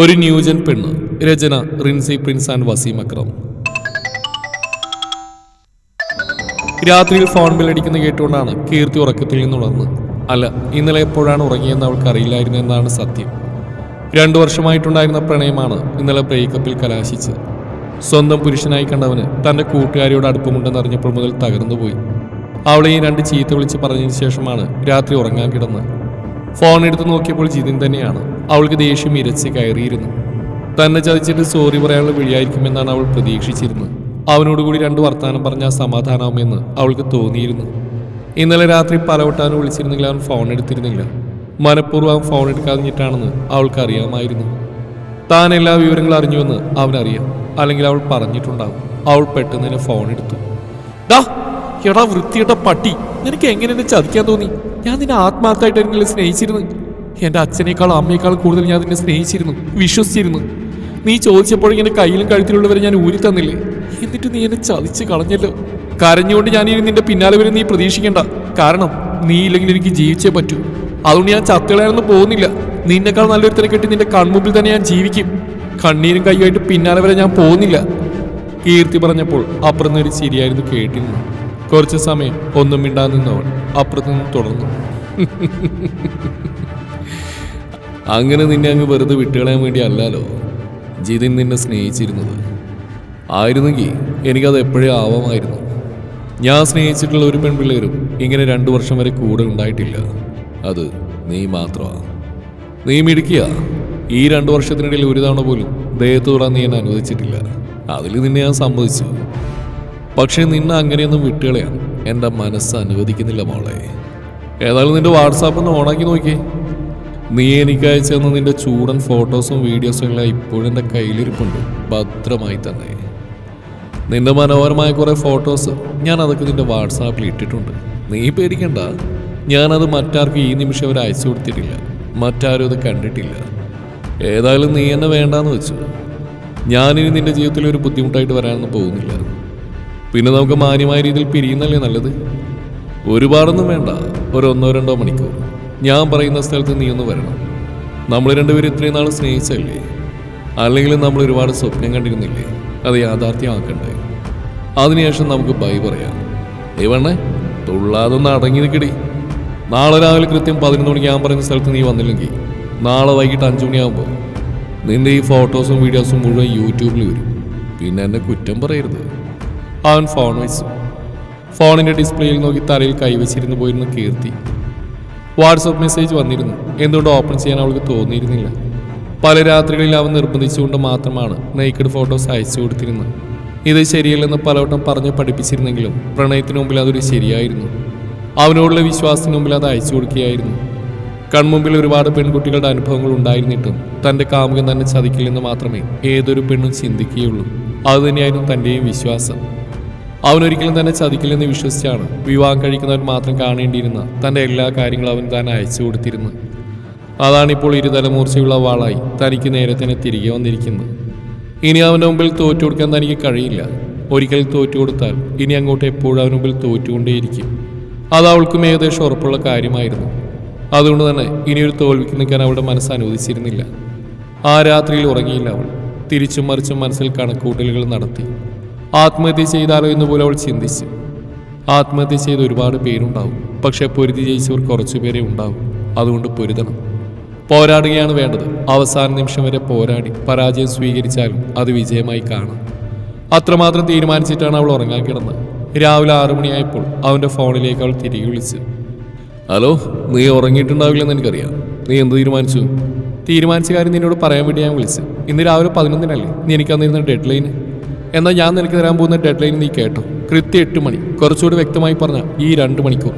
ഒരു ന്യൂജൻ പെണ്ണ് രചന റിൻസി പ്രിൻസ് ആൻഡ് വസീം അക്രം. രാത്രിയിൽ ഫോൺ ബില്ലടിക്കുന്ന കേട്ടുകൊണ്ടാണ് കീർത്തി ഉറക്കത്തിൽ നിന്നുണർന്ന് അല്ല ഇന്നലെ എപ്പോഴാണ് ഉറങ്ങിയെന്ന് അവൾക്ക് അറിയില്ലായിരുന്നു എന്നാണ് സത്യം. രണ്ടു വർഷമായിട്ടുണ്ടായിരുന്ന പ്രണയമാണ് ഇന്നലെ ബ്രേക്കപ്പിൽ കലാശിച്ച് സ്വന്തം പുരുഷനായി കണ്ടവന് തന്റെ കൂട്ടുകാരിയോട് അടുപ്പമുണ്ടെന്ന് അറിഞ്ഞപ്പോൾ മുതൽ തകർന്നുപോയി. അവളെ ഈ രണ്ട് ചീത്ത വിളിച്ച് പറഞ്ഞതിന് ശേഷമാണ് രാത്രി ഉറങ്ങാൻ കിടന്നത്. ഫോൺ എടുത്ത് നോക്കിയപ്പോൾ ജിതിൻ തന്നെയാണ്. അവൾക്ക് ദേഷ്യം ഇരച്ച് കയറിയിരുന്നു. തന്നെ ചതിച്ചിട്ട് സോറി പറയാനുള്ള വിളിയായിരിക്കുമെന്നാണ് അവൾ പ്രതീക്ഷിച്ചിരുന്നത്. അവനോടുകൂടി രണ്ട് വർത്തമാനം പറഞ്ഞാൽ സമാധാനമാവുമെന്ന് അവൾക്ക് തോന്നിയിരുന്നു. ഇന്നലെ രാത്രി പലവട്ടാനും വിളിച്ചിരുന്നെങ്കിൽ അവൻ ഫോൺ എടുത്തിരുന്നില്ല. മനഃപൂർവം ഫോൺ എടുക്കാതിട്ടാണെന്ന് അവൾക്ക് അറിയാമായിരുന്നു താൻ എല്ലാ വിവരങ്ങളും അറിഞ്ഞുവെന്ന് അവനറിയാം. അല്ലെങ്കിൽ അവൾ പറഞ്ഞിട്ടുണ്ടാവും. അവൾ പെട്ടെന്ന് തന്നെ ഫോൺ എടുത്തു. ഡാ എടാ വൃത്തിയുടെ പട്ടി നിനക്ക് എങ്ങനെ എന്നെ ചതിക്കാൻ തോന്നി? ഞാൻ നിന്നെ ആത്മാർത്ഥമായിട്ടായിരുന്നില്ല സ്നേഹിച്ചിരുന്നു. എന്റെ അച്ഛനേക്കാളും അമ്മയേക്കാളും കൂടുതൽ ഞാൻ നിന്നെ സ്നേഹിച്ചിരുന്നു വിശ്വസിച്ചിരുന്നു. നീ ചോദിച്ചപ്പോൾ എന്റെ കയ്യിലും കഴുത്തിലുള്ളവരെ ഞാൻ ഊരി തന്നില്ലേ? എന്നിട്ട് നീ എന്നെ ചതിച്ച് കളഞ്ഞല്ലോ. കരഞ്ഞുകൊണ്ട് ഞാൻ ഇനി നിന്റെ പിന്നാലെ വരെ നീ പ്രതീക്ഷിക്കേണ്ട. കാരണം നീ ഇല്ലെങ്കിൽ എനിക്ക് ജീവിച്ചേ പറ്റൂ. അതുകൊണ്ട് ഞാൻ ചത്തുകളയാണെന്ന് പോകുന്നില്ല. നിന്നെക്കാൾ നല്ലൊരുത്തരെ കെട്ടി നിന്റെ കൺമുമ്പിൽ തന്നെ ഞാൻ ജീവിക്കും. കണ്ണീരും കൈയായിട്ട് പിന്നാലെ വരെ ഞാൻ പോകുന്നില്ല. കീർത്തി പറഞ്ഞപ്പോൾ അപ്പുറം ഒരു ശരിയായിരുന്നു കേട്ടിരുന്നു കുറച്ച് സമയം ഒന്നും മിണ്ടാതെ നിന്നവൾ അപ്പുറത്ത് നിന്ന് തുടർന്നു. അങ്ങനെ നിന്നെ അങ്ങ് വെറുതെ വിട്ടുകളയാൻ വേണ്ടി അല്ലല്ലോ. ജിതിൻ നിന്നെ സ്നേഹിച്ചിരുന്നത്. ആയിരുന്നെങ്കിൽ എനിക്കത് എപ്പോഴേ ആവാമായിരുന്നു. ഞാൻ സ്നേഹിച്ചിട്ടുള്ള ഒരു പെൺപിള്ളേരും ഇങ്ങനെ രണ്ടു വർഷം വരെ കൂടെ ഉണ്ടായിട്ടില്ല. അത് നീ മാത്രമാണ് നീ മിടുക്കിയ. ഈ രണ്ടു വർഷത്തിനിടയിൽ ഒരു തവണ പോലും ദേഹത്ത് തൊടാൻ നീ എന്നെ അനുവദിച്ചിട്ടില്ല. അതിൽ നിന്നെ ഞാൻ സമ്മതിച്ചു. പക്ഷേ നിന്നെ അങ്ങനെയൊന്നും വിട്ടുകളയാൻ എന്റെ മനസ്സ് അനുവദിക്കുന്നില്ല മോളെ. ഏതായാലും നിന്റെ വാട്സാപ്പ് ഒന്ന് ഓണാക്കി നോക്കിയേ. നീ എനിക്ക് അയച്ചു തന്ന നിന്റെ ചൂടൻ ഫോട്ടോസും വീഡിയോസും എല്ലാം ഇപ്പോഴും എന്റെ കയ്യിലിരിപ്പുണ്ട്. ഭദ്രമായി തന്നെ. നിന്റെ മനോഹരമായ കുറെ ഫോട്ടോസ് ഞാൻ അതൊക്കെ നിന്റെ വാട്സാപ്പിൽ ഇട്ടിട്ടുണ്ട്. നീ പേടിക്കണ്ട. ഞാനത് മറ്റാർക്കും ഈ നിമിഷം വരെ അയച്ചു കൊടുത്തിട്ടില്ല. മറ്റാരും അത് കണ്ടിട്ടില്ല. ഏതായാലും നീ എന്നെ വേണ്ടാന്ന് വെച്ചു. ഞാനിനി നിന്റെ ജീവിതത്തിൽ ഒരു ബുദ്ധിമുട്ടായിട്ട് വരാനൊന്നും പോകുന്നില്ല പിന്നെ നമുക്ക് മാന്യമായ രീതിയിൽ പിരിയുന്നല്ലേ നല്ലത്? ഒരുപാടൊന്നും വേണ്ട. ഒരു ഒന്നോ രണ്ടോ മണിക്കൂർ. ഞാൻ പറയുന്ന സ്ഥലത്ത് നീ ഒന്ന് വരണം. നമ്മൾ രണ്ടുപേരും ഇത്രയും നാൾ സ്നേഹിച്ചല്ലേ? അല്ലെങ്കിൽ നമ്മൾ ഒരുപാട് സ്വപ്നം കണ്ടിരുന്നില്ലേ? അത് യാഥാർത്ഥ്യമാക്കണ്ടേ? അതിനുശേഷം നമുക്ക് ബൈ പറയാം. ദൈവണ്ണേ തുള്ളാതൊന്ന് അടങ്ങി നിൽക്കടി. നാളെ രാവിലെ കൃത്യം പതിനൊന്ന് മണിക്ക് ഞാൻ പറയുന്ന സ്ഥലത്ത് നീ വന്നില്ലെങ്കിൽ നാളെ വൈകിട്ട് അഞ്ചു മണിയാകുമ്പോൾ നിന്റെ ഈ ഫോട്ടോസും വീഡിയോസും മുഴുവൻ യൂട്യൂബിൽ വരും. പിന്നെ എന്നെ കുറ്റം പറയരുത്. അവൻ ഫോൺ വെച്ചു. ഫോണിന്റെ ഡിസ്പ്ലേയിൽ നോക്കി തലയിൽ കൈവച്ചിരുന്നു പോയിരുന്നു കീർത്തി. വാട്സപ്പ് മെസ്സേജ് വന്നിരുന്നു. എന്തുകൊണ്ട് ഓപ്പൺ ചെയ്യാൻ അവൾക്ക് തോന്നിയിരുന്നില്ല. പല രാത്രികളിൽ അവൻ നിർബന്ധിച്ചുകൊണ്ട് മാത്രമാണ് നെയ്ക്കഡ് ഫോട്ടോസ് അയച്ചു കൊടുത്തിരുന്നത്. ഇത് ശരിയല്ലെന്ന് പലവട്ടം പറഞ്ഞ് പഠിപ്പിച്ചിരുന്നെങ്കിലും പ്രണയത്തിന് മുമ്പിൽ അതൊരു ശരിയായിരുന്നു. അവനോടുള്ള വിശ്വാസത്തിന് മുമ്പിൽ അത് അയച്ചു കൊടുക്കുകയായിരുന്നു. കൺമുമ്പിൽ ഒരുപാട് പെൺകുട്ടികളുടെ അനുഭവങ്ങൾ ഉണ്ടായിരുന്നിട്ടും തന്റെ കാമുകൻ തന്നെ ചതിക്കില്ലെന്ന് മാത്രമേ ഏതൊരു പെണ്ണും ചിന്തിക്കുകയുള്ളൂ. അതുതന്നെയായിരുന്നു തന്റെയും വിശ്വാസം. അവനൊരിക്കലും തന്നെ ചതിക്കില്ലെന്ന് വിശ്വസിച്ചാണ് വിവാഹം കഴിക്കുന്നവൻ മാത്രം കാണേണ്ടിയിരുന്ന തന്റെ എല്ലാ കാര്യങ്ങളും അവൻ താൻ അയച്ചു കൊടുത്തിരുന്നു അതാണിപ്പോൾ ഇരുതലമൂർച്ചയുള്ള വാളായി തനിക്ക് നേരെ തന്നെ തിരികെ വന്നിരിക്കുന്നത്. ഇനി അവന്റെ മുമ്പിൽ തോറ്റു കൊടുക്കാൻ തനിക്ക് കഴിയില്ല. ഒരിക്കൽ തോറ്റു കൊടുത്താൽ ഇനി അങ്ങോട്ട് എപ്പോഴും അവന് മുമ്പിൽ തോറ്റുകൊണ്ടേയിരിക്കും. അത് അവൾക്കും ഏകദേശം ഉറപ്പുള്ള കാര്യമായിരുന്നു. അതുകൊണ്ട് തന്നെ ഇനിയൊരു തോൽവിക്ക് നിൽക്കാൻ അവളുടെ മനസ്സ് അനുവദിച്ചിരുന്നില്ല. ആ രാത്രിയിൽ ഉറങ്ങിയില്ല അവൾ. തിരിച്ചും മറിച്ചും മനസ്സിൽ കണക്കൂട്ടലുകൾ നടത്തി. ആത്മഹത്യ ചെയ്താലോ എന്ന് പോലും അവൾ ചിന്തിച്ചു. ആത്മഹത്യ ചെയ്ത് ഒരുപാട് പേരുണ്ടാവും. പക്ഷെ പൊരുതി ജയിച്ചവർ കുറച്ചു പേരെ ഉണ്ടാവും. അതുകൊണ്ട് പൊരുതണം. പോരാടുകയാണ് വേണ്ടത്. അവസാന നിമിഷം വരെ പോരാടി പരാജയം സ്വീകരിച്ചാലും അത് വിജയമായി കാണാം. അത്രമാത്രം തീരുമാനിച്ചിട്ടാണ് അവൾ ഉറങ്ങാൻ കിടന്നത്. രാവിലെ ആറു മണിയായപ്പോൾ അവന്റെ ഫോണിലേക്ക് അവൾ തിരികെ വിളിച്ചു ഹലോ നീ ഉറങ്ങിയിട്ടുണ്ടാവില്ലെന്ന് എനിക്കറിയാം. നീ എന്ത് തീരുമാനിച്ചു? തീരുമാനിച്ച കാര്യം നിന്നോട് പറയാൻ വേണ്ടി ഞാൻ വിളിച്ചു ഇന്ന് രാവിലെ പതിനൊന്നിനല്ലേ? നീ എനിക്ക് അന്നിരുന്ന ഡെഡ് ലൈന് എന്നാൽ ഞാൻ നിനക്ക് തരാൻ പോകുന്ന ഡെഡ് ലൈൻ നീ കേട്ടോ. കൃത്യം എട്ട് മണി. കുറച്ചുകൂടി വ്യക്തമായി പറഞ്ഞ ഈ രണ്ട് മണിക്കൂർ.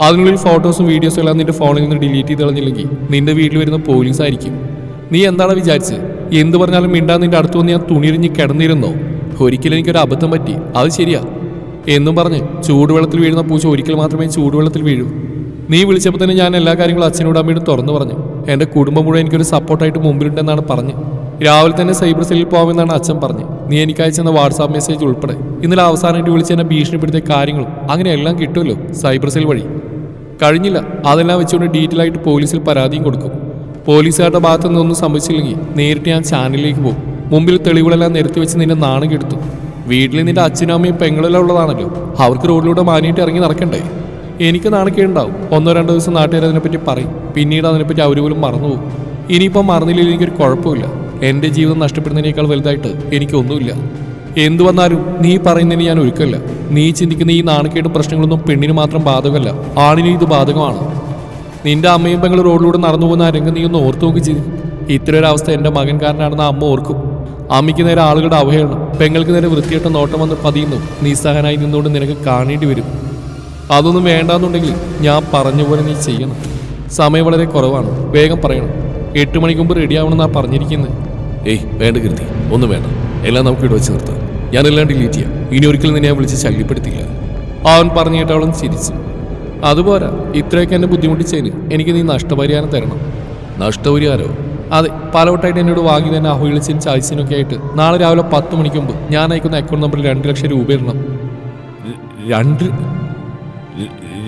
അതിനുള്ളിൽ ഫോട്ടോസും വീഡിയോസും എല്ലാം നിന്റെ ഫോണിൽ നിന്ന് ഡിലീറ്റ് ചെയ്ത് കളഞ്ഞില്ലെങ്കിൽ നിന്റെ വീട്ടിൽ വരുന്ന പോലീസ് ആയിരിക്കും. നീ എന്താണ് വിചാരിച്ചത് എന്ത് പറഞ്ഞാലും മിണ്ടാൻ നിന്റെ അടുത്ത് വന്ന് ഞാൻ തുണിരിഞ്ഞ് കിടന്നിരുന്നോ? ഒരിക്കലും എനിക്കൊരു അബദ്ധം പറ്റി. അത് ശരിയാ. എന്നും പറഞ്ഞ് ചൂടുവെള്ളത്തിൽ വീഴുന്ന പൂച്ച ഒരിക്കൽ മാത്രമേ ചൂടുവെള്ളത്തിൽ വീഴൂ. നീ വിളിച്ചപ്പോൾ തന്നെ ഞാൻ എല്ലാ കാര്യങ്ങളും അച്ഛനോട് അമ്മയോട് തുറന്നു പറഞ്ഞു. എന്റെ കുടുംബം മുഴുവൻ എനിക്കൊരു സപ്പോർട്ടായിട്ട് മുമ്പിലുണ്ടെന്നാണ് പറഞ്ഞ്. രാവിലെ തന്നെ സൈബർ സെല്ലിൽ പോകാമെന്നാണ് അച്ഛൻ പറഞ്ഞ്. നീ എനിക്ക് അയച്ചെന്ന വാട്സാപ്പ് മെസ്സേജ് ഉൾപ്പെടെ. ഇന്നലെ അവസാനമായിട്ട് വിളിച്ച് എന്നെ ഭീഷണിപ്പെടുത്തിയ കാര്യങ്ങളും അങ്ങനെ എല്ലാം കിട്ടുമല്ലോ സൈബർ സെൽ വഴി. കഴിഞ്ഞില്ല അതെല്ലാം വെച്ചുകൊണ്ട് ഡീറ്റെയിൽ ആയിട്ട് പോലീസിൽ പരാതിയും കൊടുക്കും. പോലീസുകാരുടെ ഭാഗത്തു നിന്നൊന്നും സംഭവിച്ചില്ലെങ്കിൽ നേരിട്ട് ഞാൻ ചാനലിലേക്ക് പോകും. മുമ്പിൽ തെളിവുകളെല്ലാം നിരത്തി വെച്ച് നിന്നെ നാണം കെടുത്തു. വീട്ടിൽ നിന്റെ അച്ഛനും അമ്മയും പെങ്ങളെല്ലാം ഉള്ളതാണല്ലോ. അവർക്ക് റോഡിലൂടെ മാനിയിട്ട് ഇറങ്ങി നടക്കണ്ടേ? എനിക്ക് നാണക്കേണ്ടാവും ഒന്നോ രണ്ടോ ദിവസം നാട്ടുകാർ അതിനെപ്പറ്റി പറയും. പിന്നീട് അതിനെപ്പറ്റി അവർ പോലും മറന്നുപോകും. ഇനിയിപ്പം മറന്നില്ലെങ്കിൽ എനിക്കൊരു കുഴപ്പമില്ല എന്റെ ജീവിതം നഷ്ടപ്പെടുന്നതിനേക്കാൾ വലുതായിട്ട് എനിക്കൊന്നുമില്ല. എന്തു വന്നാലും നീ പറയുന്നതിന് ഞാൻ ഒരുക്കല്ല. നീ ചിന്തിക്കുന്ന ഈ നാണക്കേട്ട് പ്രശ്നങ്ങളൊന്നും പെണ്ണിന് മാത്രം ബാധകമല്ല. ആണിനും ഇത് ബാധകമാണ്. നിന്റെ അമ്മയും പെങ്ങൾ റോഡിലൂടെ നടന്നു പോകുന്ന ആരെങ്കിലും നീ ഒന്ന് ഓർത്തു നോക്കി ചെയ്തു അവസ്ഥ എന്റെ മകൻ കാരനാണെന്ന് അമ്മ ഓർക്കും. അമ്മയ്ക്ക് നേരെ ആളുകളുടെ അവഹേളനം പെങ്ങൾക്ക് നേരെ വൃത്തിയായിട്ട് നോട്ടം വന്ന് പതിയുന്നു. നിസ്സഹനായി നിന്നുകൊണ്ട് നിനക്ക് കാണേണ്ടി വരും. അതൊന്നും വേണ്ടാന്നുണ്ടെങ്കിൽ ഞാൻ പറഞ്ഞ പോലെ നീ ചെയ്യണം. സമയം വളരെ കുറവാണ്. വേഗം പറയണം. എട്ട് മണിക്ക് മുമ്പ് റെഡി ആവണമെന്നാ പറഞ്ഞിരിക്കുന്നത് ഏയ് വേണ്ട കീർത്തി. ഒന്നും വേണ്ട. എല്ലാം നമുക്ക് ഇവിടെ വെച്ച് നിർത്താം. ഞാനെല്ലാം ഡിലീറ്റ് ചെയ്യാം. ഇനി ഒരിക്കലും നിന്നെ ഞാൻ വിളിച്ച് ശല്യപ്പെടുത്തില്ല. അവൻ പറഞ്ഞു കേട്ട് അവളും ചിരിച്ചു. അതുപോരാ. ഇത്രയൊക്കെ എന്നെ ബുദ്ധിമുട്ടിച്ചതിന് എനിക്ക് നീ നഷ്ടപരിഹാരം തരണം. നഷ്ടപരിഹാരോ? അതെ പലവട്ടായിട്ട് എന്നോട് വാങ്ങി തന്നെ അഹോയിളിച്ചും ചായ്സിനൊക്കെ ആയിട്ട് നാളെ രാവിലെ പത്ത് മണിക്ക് മുമ്പ് ഞാൻ അയക്കുന്ന അക്കൗണ്ട് നമ്പറിൽ രണ്ട് ലക്ഷം രൂപ ഇടണം. രണ്ട്?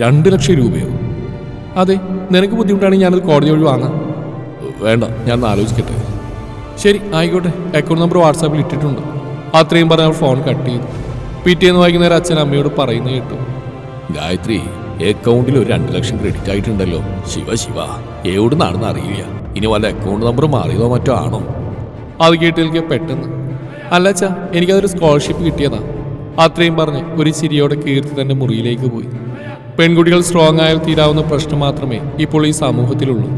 രണ്ട് ലക്ഷം രൂപയോ? അതെ നിനക്ക് ബുദ്ധിമുട്ടാണെങ്കിൽ ഞാനത് കോടതി വഴി വാങ്ങാം. വേണ്ട ഞാൻ ആലോചിക്കട്ടെ. ശരി ആയിക്കോട്ടെ. അക്കൗണ്ട് നമ്പർ വാട്സാപ്പിൽ ഇട്ടിട്ടുണ്ട്. അത്രയും പറഞ്ഞ് അവൾ ഫോൺ കട്ട് ചെയ്തു. പിറ്റേന്ന് വൈകുന്നേരം അച്ഛൻ അമ്മയോട് പറയുന്നത് കേട്ടു. ഗായത്രി അക്കൗണ്ടിൽ ഒരു രണ്ട് ലക്ഷം ക്രെഡിറ്റ് ആയിട്ടുണ്ടല്ലോ. ശിവ ശിവ എവിടുന്നാണെന്ന് അറിയില്ല. ഇനി വല്ല അക്കൗണ്ട് നമ്പർ മാറിയതോ മറ്റോ ആണോ? അത് കേട്ടിരിക്കുക പെട്ടെന്ന്. അല്ല അച്ഛാ എനിക്കതൊരു സ്കോളർഷിപ്പ് കിട്ടിയതാ. അത്രയും പറഞ്ഞ് ഒരു ചിരിയോടെ കീർത്തി തന്റെ മുറിയിലേക്ക് പോയി. പെൺകുട്ടികൾ സ്ട്രോങ് ആയാൽ തീരാവുന്ന പ്രശ്നം മാത്രമേ ഇപ്പോൾ ഈ സമൂഹത്തിലുള്ളൂ.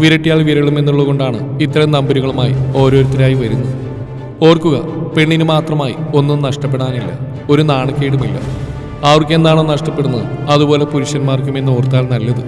വിരട്ടിയാൽ വിരളും എന്നുള്ളതുകൊണ്ടാണ് ഇത്തരം നമ്പരുകളുമായി ഓരോരുത്തരായി വരുന്നത്. ഓർക്കുക പെണ്ണിന് മാത്രമായി ഒന്നും നഷ്ടപ്പെടാനില്ല ഒരു നാണക്കേടുമില്ല. അവർക്ക് എന്താണോ നഷ്ടപ്പെടുന്നത് അതുപോലെ പുരുഷന്മാർക്കും എന്ന് ഓർത്താൽ നല്ലത്.